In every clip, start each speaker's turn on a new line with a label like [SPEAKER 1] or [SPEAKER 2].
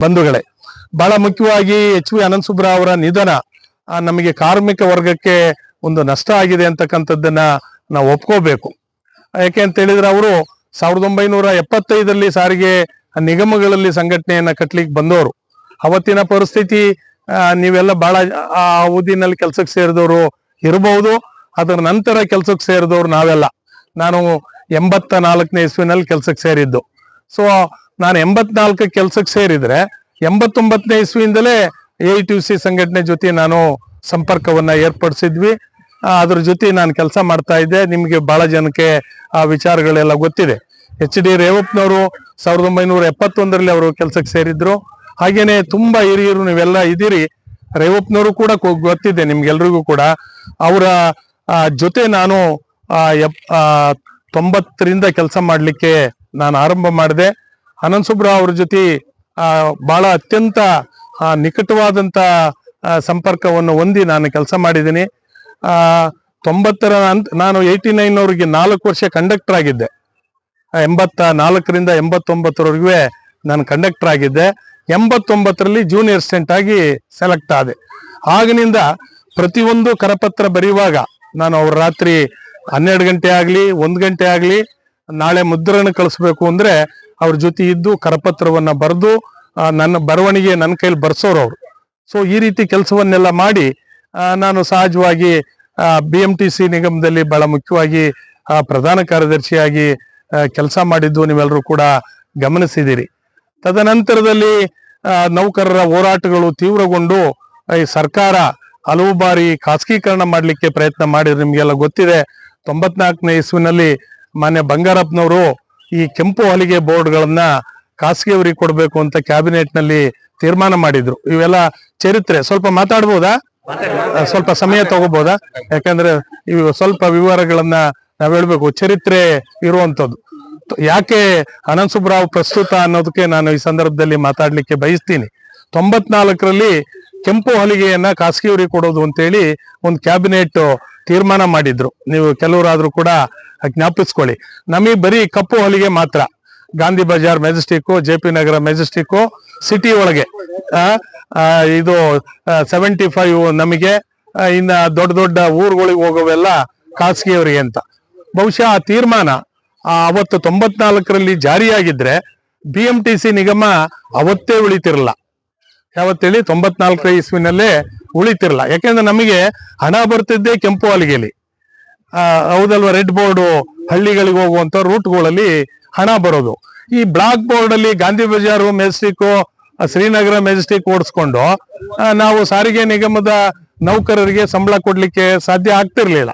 [SPEAKER 1] ಬಂಧುಗಳೇ, ಬಹಳ ಮುಖ್ಯವಾಗಿ ಎಚ್ ವಿ ಅನಂತಸುಬ್ರ ಅವರ ನಿಧನ ನಮಗೆ ಕಾರ್ಮಿಕ ವರ್ಗಕ್ಕೆ ಒಂದು ನಷ್ಟ ಆಗಿದೆ ಅಂತಕ್ಕಂಥದ್ದನ್ನ ನಾವು ಒಪ್ಕೋಬೇಕು. ಯಾಕೆ ಅಂತ ಹೇಳಿದ್ರೆ ಅವರು ಸಾವಿರದ ಒಂಬೈನೂರ ಎಪ್ಪತ್ತೈದರಲ್ಲಿ ಸಾರಿಗೆ ನಿಗಮಗಳಲ್ಲಿ ಸಂಘಟನೆಯನ್ನ ಕಟ್ಲಿಕ್ಕೆ ಬಂದವರು. ಅವತ್ತಿನ ಪರಿಸ್ಥಿತಿ ನೀವೆಲ್ಲ ಬಹಳ, ಆ, ಅವಧಿನಲ್ಲಿ ಕೆಲ್ಸಕ್ಕೆ ಸೇರಿದವರು ಇರಬಹುದು ಅದರ ನಂತರ ಕೆಲ್ಸಕ್ಕೆ ಸೇರಿದವರು ನಾವೆಲ್ಲ. ನಾನು ಎಂಬತ್ತ ನಾಲ್ಕನೇ ಇಸ್ವಿನಲ್ಲಿ ಕೆಲ್ಸಕ್ಕೆ ಸೇರಿದ್ದು. ಸೊ ನಾನು ಎಂಬತ್ನಾಲ್ಕು ಕೆಲ್ಸಕ್ಕೆ ಸೇರಿದ್ರೆ ಎಂಬತ್ತೊಂಬತ್ತನೇ ಇಸ್ವಿಯಿಂದಲೇ ಎ ಟಿ ಸಿ ಸಂಘಟನೆ ಜೊತೆ ನಾನು ಸಂಪರ್ಕವನ್ನ ಏರ್ಪಡಿಸಿದ್ವಿ. ಅದ್ರ ಜೊತೆ ನಾನು ಕೆಲಸ ಮಾಡ್ತಾ ಇದ್ದೆ. ನಿಮಗೆ ಬಹಳ ಜನಕ್ಕೆ ಆ ವಿಚಾರಗಳೆಲ್ಲ ಗೊತ್ತಿದೆ. ಎಚ್ ಡಿ ರೇವಪ್ಪನವರು ಸಾವಿರದ ಒಂಬೈನೂರ ಎಪ್ಪತ್ತೊಂದರಲ್ಲಿ ಅವರು ಕೆಲಸಕ್ಕೆ ಸೇರಿದ್ರು. ಹಾಗೇನೆ ತುಂಬಾ ಹಿರಿಯರು ನೀವೆಲ್ಲ ಇದ್ದೀರಿ. ರೇವಪ್ಪನವರು ಕೂಡ ಗೊತ್ತಿದೆ ನಿಮ್ಗೆಲ್ರಿಗೂ ಕೂಡ. ಅವರ ಜೊತೆ ನಾನು ತೊಂಬತ್ತರಿಂದ ಕೆಲಸ ಮಾಡಲಿಕ್ಕೆ ನಾನು ಆರಂಭ ಮಾಡಿದೆ. ಅನಂತ್ ಸುಬ್ರಾವ್ ಅವ್ರ ಜೊತೆ ಬಹಳ ಅತ್ಯಂತ ನಿಕಟವಾದಂತ ಸಂಪರ್ಕವನ್ನು ಹೊಂದಿ ನಾನು ಕೆಲಸ ಮಾಡಿದ್ದೀನಿ. ತೊಂಬತ್ತರ ನಾನು ಏಯ್ಟಿ ನೈನ್ ಅವ್ರಿಗೆ ನಾಲ್ಕು ವರ್ಷ ಕಂಡಕ್ಟರ್ ಆಗಿದ್ದೆ. ಎಂಬತ್ತ ನಾಲ್ಕರಿಂದ ಎಂಬತ್ತೊಂಬತ್ತರವರೆಗೂ ನಾನು ಕಂಡಕ್ಟರ್ ಆಗಿದ್ದೆ. ಎಂಬತ್ತೊಂಬತ್ತರಲ್ಲಿ ಜೂನಿಯರ್ ಸ್ಟೆಂಟ್ ಆಗಿ ಸೆಲೆಕ್ಟ್ ಆದೆ. ಆಗಿನಿಂದ ಪ್ರತಿಯೊಂದು ಕರಪತ್ರ ಬರೆಯುವಾಗ ನಾನು ಅವ್ರ ರಾತ್ರಿ ಹನ್ನೆರಡು ಗಂಟೆ ಆಗಲಿ, ಒಂದು ಗಂಟೆ ಆಗಲಿ, ನಾಳೆ ಮುದ್ರಣ ಕಳಿಸ್ಬೇಕು ಅಂದ್ರೆ ಅವ್ರ ಜೊತೆ ಇದ್ದು ಕರಪತ್ರವನ್ನ ಬರೆದು ನನ್ನ ಬರವಣಿಗೆ ನನ್ನ ಕೈಲಿ ಬರ್ಸೋರು ಅವರು. ಸೊ ಈ ರೀತಿ ಕೆಲಸವನ್ನೆಲ್ಲ ಮಾಡಿ ನಾನು ಸಹಜವಾಗಿ ಬಿ ಎಂ ಟಿ ಸಿ ನಿಗಮದಲ್ಲಿ ಬಹಳ ಮುಖ್ಯವಾಗಿ ಪ್ರಧಾನ ಕಾರ್ಯದರ್ಶಿಯಾಗಿ ಕೆಲಸ ಮಾಡಿದ್ದು ನೀವೆಲ್ಲರೂ ಕೂಡ ಗಮನಿಸಿದಿರಿ. ತದನಂತರದಲ್ಲಿ ನೌಕರರ ಹೋರಾಟಗಳು ತೀವ್ರಗೊಂಡು, ಈ ಸರ್ಕಾರ ಹಲವು ಬಾರಿ ಖಾಸಗೀಕರಣ ಮಾಡಲಿಕ್ಕೆ ಪ್ರಯತ್ನ ಮಾಡಿದ್ರು. ನಿಮಗೆಲ್ಲ ಗೊತ್ತಿದೆ, ತೊಂಬತ್ನಾಲ್ಕನೇ ಇಸ್ವಿನಲ್ಲಿ ಮಾನ್ಯ ಬಂಗಾರಪ್ಪನವರು ಈ ಕೆಂಪು ಹೊಲಿಗೆ ಬೋರ್ಡ್ಗಳನ್ನ ಖಾಸಗಿಯವರಿಗೆ ಕೊಡಬೇಕು ಅಂತ ಕ್ಯಾಬಿನೆಟ್ನಲ್ಲಿ ತೀರ್ಮಾನ ಮಾಡಿದ್ರು. ಇವೆಲ್ಲ ಚರಿತ್ರೆ. ಸ್ವಲ್ಪ ಮಾತಾಡ್ಬೋದಾ? ಸ್ವಲ್ಪ ಸಮಯ ತಗೋಬಹುದಾ ಯಾಕಂದ್ರೆ ಇವು ಸ್ವಲ್ಪ ವಿವರಗಳನ್ನ ನಾವ್ ಹೇಳ್ಬೇಕು. ಚರಿತ್ರೆ ಇರುವಂತದ್ದು ಯಾಕೆ ಅನಂತ್ ಸುಬ್ರಾವ್ ಪ್ರಸ್ತುತ ಅನ್ನೋದಕ್ಕೆ ನಾನು ಈ ಸಂದರ್ಭದಲ್ಲಿ ಮಾತಾಡ್ಲಿಕ್ಕೆ ಬಯಸ್ತೀನಿ. ತೊಂಬತ್ನಾಲ್ಕರಲ್ಲಿ ಕೆಂಪು ಹೊಲಿಗೆಯನ್ನ ಖಾಸಗಿಯವರಿಗೆ ಕೊಡೋದು ಅಂತೇಳಿ ಒಂದು ಕ್ಯಾಬಿನೆಟ್ ತೀರ್ಮಾನ ಮಾಡಿದ್ರು. ನೀವು ಕೆಲವರಾದ್ರೂ ಕೂಡ ಜ್ಞಾಪಿಸ್ಕೊಳ್ಳಿ. ನಮಗೆ ಬರೀ ಕಪ್ಪು ಹೊಲಿಗೆ ಮಾತ್ರ. Gandhi Bazar Majestic, J P Nagar Majestic, city ಒಳಗೆ. ಇದು ಸೆವೆಂಟಿ ಫೈವ್ ನಮಗೆ ಇನ್ನು ದೊಡ್ಡ ದೊಡ್ಡ ಊರುಗಳಿಗೆ ಹೋಗೋವೆಲ್ಲ ಖಾಸಗಿಯವರಿಗೆ ಅಂತ. ಬಹುಶಃ ಆ ತೀರ್ಮಾನ ಅವತ್ತು ತೊಂಬತ್ನಾಲ್ಕರಲ್ಲಿ ಜಾರಿಯಾಗಿದ್ರೆ ಬಿ ಎಂ ಟಿ ಸಿ ನಿಗಮ ಅವತ್ತೇ ಉಳಿತಿರಲ್ಲ. ಯಾವತ್ತೇಳಿ? ತೊಂಬತ್ನಾಲ್ಕರ ಇಸ್ವಿನಲ್ಲೇ ಉಳಿತಿರಲ್ಲ. ಯಾಕೆಂದ್ರೆ ನಮಗೆ ಹಣ ಬರ್ತಿದ್ದೆ ಕೆಂಪು ಹೊಲಿಗೆಲಿ. ಆ, ಹೌದಲ್ವಾ? ರೆಡ್ ಬೋರ್ಡ್ ಹಳ್ಳಿಗಳಿಗೆ ಹೋಗುವಂತ ರೂಟ್ಗಳಲ್ಲಿ ಹಣ ಬರೋದು. ಈ ಬ್ಲಾಕ್ ಬೋರ್ಡ್ ಅಲ್ಲಿ ಗಾಂಧಿ ಬಜಾರು ಮೆಜೆಸ್ಟಿಕ್ ಶ್ರೀನಗರ ಮೆಜೆಸ್ಟಿಕ್ ಓಡಿಸ್ಕೊಂಡು ನಾವು ಸಾರಿಗೆ ನಿಗಮದ ನೌಕರರಿಗೆ ಸಂಬಳ ಕೊಡ್ಲಿಕ್ಕೆ ಸಾಧ್ಯ ಆಗ್ತಿರ್ಲಿಲ್ಲ.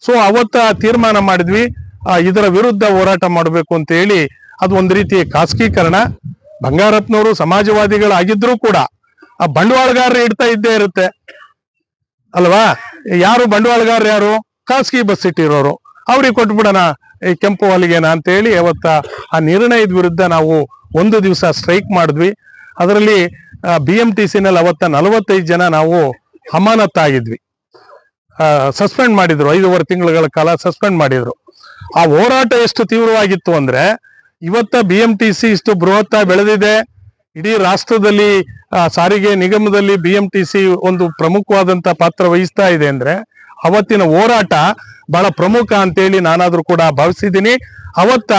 [SPEAKER 1] ಸೊ ಅವತ್ತ ತೀರ್ಮಾನ ಮಾಡಿದ್ವಿ. ಇದರ ವಿರುದ್ಧ ಹೋರಾಟ ಮಾಡಬೇಕು ಅಂತ ಹೇಳಿ ಅದು ಒಂದು ರೀತಿ ಖಾಸಗೀಕರಣ. ಬಂಗಾರಪ್ಪನವರು ಸಮಾಜವಾದಿಗಳಾಗಿದ್ರು ಕೂಡ ಆ ಬಂಡವಾಳಗಾರರು ಇಡ್ತಾ ಇದ್ದೇ ಇರುತ್ತೆ. ಅಲ್ವಾ? ಯಾರು ಬಂಡವಾಳಗಾರರು ಯಾರು? ಖಾಸಗಿ ಬಸ್ ಇಟ್ಟಿರೋರು. ಅವ್ರಿಗೆ ಕೊಟ್ಬಿಡೋಣ ಈ ಕೆಂಪು ಹೊಲಿಗೆನ ಅಂತ ಹೇಳಿ ಅವತ್ತ ಆ ನಿರ್ಣಯದ ವಿರುದ್ಧ ನಾವು ಒಂದು ದಿವಸ ಸ್ಟ್ರೈಕ್ ಮಾಡಿದ್ವಿ. ಅದರಲ್ಲಿ ಬಿ ಎಂ ಟಿ ಸಿನಲ್ಲಿ ಅವತ್ತ ನಲವತ್ತೈದು ಜನ ನಾವು ಅಮಾನತ್ತಾಗಿದ್ವಿ ಸಸ್ಪೆಂಡ್ ಮಾಡಿದ್ರು. ಐದೂವರೆ ತಿಂಗಳ ಕಾಲ ಸಸ್ಪೆಂಡ್ ಮಾಡಿದ್ರು. ಆ ಹೋರಾಟ ಎಷ್ಟು ತೀವ್ರವಾಗಿತ್ತು ಅಂದ್ರೆ, ಇವತ್ತ ಬಿ ಎಂ ಟಿ ಸಿ ಇಷ್ಟು ಬೃಹತ್ತ ಬೆಳೆದಿದೆ. ಇಡೀ ರಾಷ್ಟ್ರದಲ್ಲಿ ಸಾರಿಗೆ ನಿಗಮದಲ್ಲಿ ಬಿ ಎಂ ಟಿ ಸಿ ಒಂದು ಪ್ರಮುಖವಾದಂತ ಪಾತ್ರ ವಹಿಸ್ತಾ ಇದೆ ಅಂದ್ರೆ ಅವತ್ತಿನ ಹೋರಾಟ ಬಹಳ ಪ್ರಮುಖ ಅಂತೇಳಿ ನಾನಾದ್ರೂ ಕೂಡ ಭಾವಿಸಿದ್ದೀನಿ. ಅವತ್ತ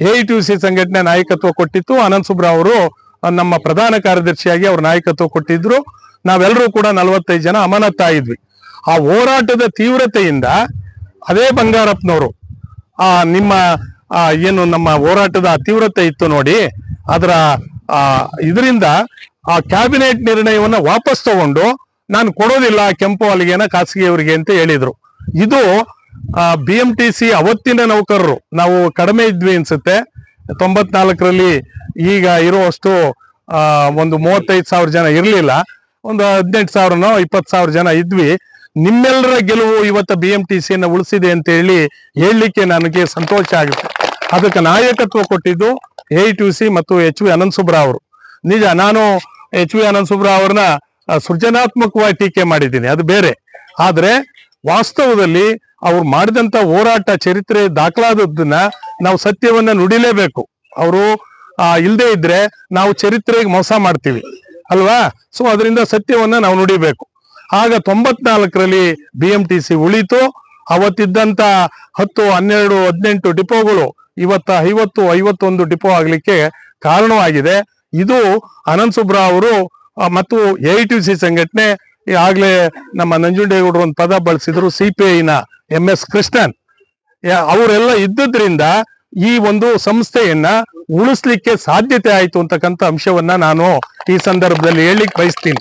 [SPEAKER 1] ಎ ಟಿ ಸಿ ಸಂಘಟನೆ ನಾಯಕತ್ವ ಕೊಟ್ಟಿತ್ತು. ಅನಂತ್ ಸುಬ್ರಾವ್ ಅವರು ನಮ್ಮ ಪ್ರಧಾನ ಕಾರ್ಯದರ್ಶಿಯಾಗಿ ಅವರು ನಾಯಕತ್ವ ಕೊಟ್ಟಿದ್ರು. ನಾವೆಲ್ಲರೂ ಕೂಡ ನಲವತ್ತೈದು ಜನ ಅಮಾನತ್ತಾಗಿದ್ವಿ ಆ ಹೋರಾಟದ ತೀವ್ರತೆಯಿಂದ ಅದೇ ಬಂಗಾರಪ್ಪನವರು, ಆ, ನಿಮ್ಮ ಏನು ನಮ್ಮ ಹೋರಾಟದ ತೀವ್ರತೆ ಇತ್ತು ನೋಡಿ, ಅದರ ಆ, ಇದರಿಂದ ಆ ಕ್ಯಾಬಿನೆಟ್ ನಿರ್ಣಯವನ್ನ ವಾಪಸ್ ತಗೊಂಡು ನಾನು ಕೊಡೋದಿಲ್ಲ ಕೆಂಪು ಹೊಲಿಗೆನ ಖಾಸಗಿಯವರಿಗೆ ಅಂತ ಹೇಳಿದ್ರು. ಇದು ಬಿ ಎಂ ಟಿ ಸಿ ಅವತ್ತಿನ ನೌಕರರು, ನಾವು ಕಡಿಮೆ ಇದ್ವಿ ಅನ್ಸುತ್ತೆ. ತೊಂಬತ್ನಾಲ್ಕರಲ್ಲಿ ಈಗ ಇರುವಷ್ಟು ಒಂದು ಮೂವತ್ತೈದು ಸಾವಿರ ಜನ ಇರಲಿಲ್ಲ. ಒಂದು ಹದಿನೆಂಟು ಸಾವಿರನೋ ಇಪ್ಪತ್ತು ಸಾವಿರ ಜನ ಇದ್ವಿ. ನಿಮ್ಮೆಲ್ಲರ ಗೆಲುವು ಇವತ್ತು ಬಿ ಎಂ ಟಿ ಸಿಯನ್ನು ಉಳಿಸಿದೆ ಅಂತ ಹೇಳಿ ಹೇಳಲಿಕ್ಕೆ ನನಗೆ ಸಂತೋಷ ಆಗುತ್ತೆ. ಅದಕ್ಕೆ ನಾಯಕತ್ವ ಕೊಟ್ಟಿದ್ದು ಎ ಟು ಸಿ ಮತ್ತು ಎಚ್ ವಿ ಅನಂತ್ ಸುಬ್ರಾ ಅವರು. ನಿಜ, ನಾನು ಎಚ್ ವಿ ಅನಂತ್ ಸುಬ್ರಾ ಅವ್ರನ್ನ ಸೃಜನಾತ್ಮಕವಾಗಿ ಟೀಕೆ ಮಾಡಿದ್ದೀನಿ, ಅದು ಬೇರೆ. ಆದ್ರೆ, ವಾಸ್ತವದಲ್ಲಿ ಅವ್ರು ಮಾಡಿದಂತ ಹೋರಾಟ ಚರಿತ್ರೆ ದಾಖಲಾದದ್ದನ್ನ ನಾವು ಸತ್ಯವನ್ನ ನುಡಿಲೇಬೇಕು. ಅವರು, ಆ, ಇಲ್ದೇ ಇದ್ರೆ ನಾವು ಚರಿತ್ರೆಗೆ ಮೋಸ ಮಾಡ್ತೀವಿ. ಅಲ್ವಾ? ಸೊ ಅದರಿಂದ ಸತ್ಯವನ್ನ ನಾವು ನುಡಿಬೇಕು. ಆಗ ತೊಂಬತ್ನಾಲ್ಕರಲ್ಲಿ ಬಿ ಎಂ ಟಿ ಸಿ ಉಳಿತು. ಅವತ್ತಿದ್ದಂತ ಹತ್ತು, ಹನ್ನೆರಡು, ಹದಿನೆಂಟು ಡಿಪೋಗಳು ಇವತ್ತ ಐವತ್ತು, ಐವತ್ತೊಂದು ಡಿಪೋ ಆಗ್ಲಿಕ್ಕೆ ಕಾರಣವಾಗಿದೆ. ಇದು ಅನಂತ ಸುಬ್ರಾ ಅವರು ಮತ್ತು ಎ ಟಿ ಸಿ ಸಂಘಟನೆ ಆಗ್ಲೇ ನಮ್ಮ ನಂಜುಂಡೇಗೌಡರು ಒಂದು ಪದ ಬಳಸಿದ್ರು, ಸಿ ಪಿ ಐನ ಎಂ ಎಸ್ ಕೃಷ್ಣನ್. ಅವರೆಲ್ಲ ಇದ್ದುದ್ರಿಂದ ಈ ಒಂದು ಸಂಸ್ಥೆಯನ್ನ ಉಳಿಸ್ಲಿಕ್ಕೆ ಸಾಧ್ಯತೆ ಆಯ್ತು ಅಂತಕ್ಕಂಥ ಅಂಶವನ್ನ ನಾನು ಈ ಸಂದರ್ಭದಲ್ಲಿ ಹೇಳಲಿಕ್ಕೆ ಬಯಸ್ತೀನಿ.